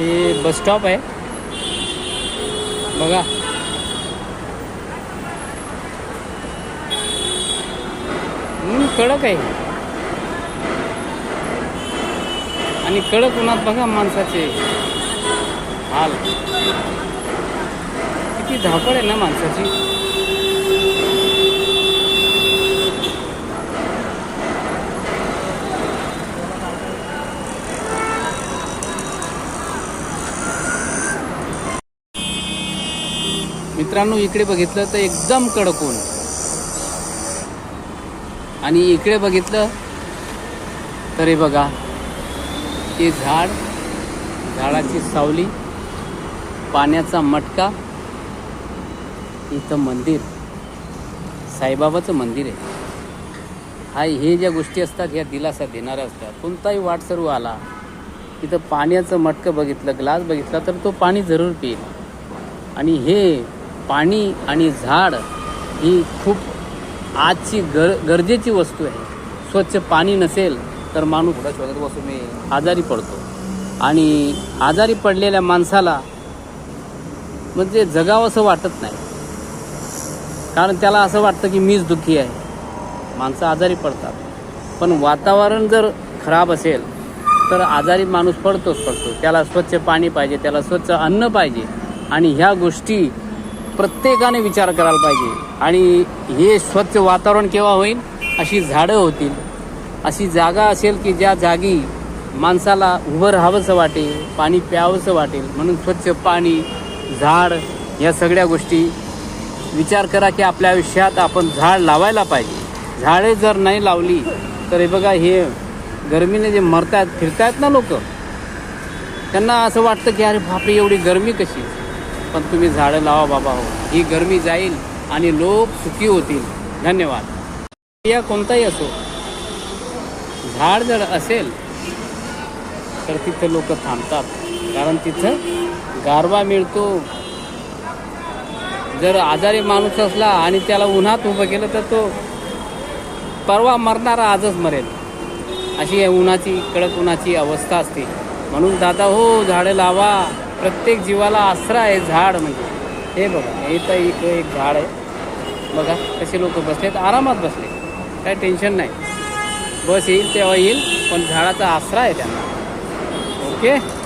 हे bus stop आहे. बघा. कडक आहे. आणि कडक उन्हात बघा माणसाचे हाल. किती धावपळ आहे ना माणसाची. मित्रांनो इकडे बघितलं तर एकदम कडक ऊन. आणि इकडे बघितलं तरी बघा ते झाड झाडाची सावली पाण्याचा मटका इथं मंदिर साईबाबाचं मंदिर आहे. हा हे ज्या गोष्टी असतात ह्या दिलासा देणाऱ्या असतात. कोणताही वाट सर्व आला तिथं पाण्याचं मटकं बघितलं ग्लास बघितला तर तो पाणी जरूर पिईल. आणि हे पाणी आणि झाड ही खूप आजची गर गरजेची वस्तू आहे. स्वच्छ पाणी नसेल तर माणूस थोडा शोधत बसू मी आजारी पडतो. आणि आजारी पडलेल्या माणसाला म्हणजे जगावं असं वाटत नाही. कारण त्याला असं वाटतं की मीच दुःखी आहे. माणसं आजारी पडतात. पण वातावरण जर खराब असेल तर आजारी माणूस पडतोच पडतो. त्याला स्वच्छ पाणी पाहिजे त्याला स्वच्छ अन्न पाहिजे. आणि ह्या गोष्टी प्रत्येकाने विचार करायला पाहिजे. आणि हे स्वच्छ वातावरण केव्हा होईल? अशी झाडं होतील. अशी जागा असेल की ज्या जागी माणसाला उभं राहावंसं वाटेल पाणी प्यावंसं वाटेल म्हणून स्वच्छ पाणी झाड या सगळ्या गोष्टी विचार करा की आपल्या आयुष्यात आपण झाड लावायला पाहिजे. झाडे जर नाही लावली तर हे बघा हे गरमीने जे मरतायत फिरतायत ना लोक त्यांना असं वाटतं की अरे बापरे एवढी गरमी कशी? पण तुम्ही झाडं लावा बाबा हो. ही गरमी जाईल आणि लोक सुखी होतील. धन्यवाद. या कोणताही असो झाड जर असेल तर तिथं लोक थांबतात. कारण तिथं गारवा मिळतो. जर आजारी माणूस असला आणि त्याला उन्हात उभं केलं तर तो परवा मरणारा आजच मरेल. अशी या उन्हाची कडक उन्हाची अवस्था असते. म्हणून दादा हो झाडं लावा. प्रत्येक जीवाला आसरा आहे झाड म्हणजे. हे बघा हे तर एक एक झाड आहे. बघा कसे लोक बसलेत आरामात बसले. काय टेन्शन नाही. बस येईल तेव्हा येईल पण झाडाचा आसरा आहे त्यांना. ओके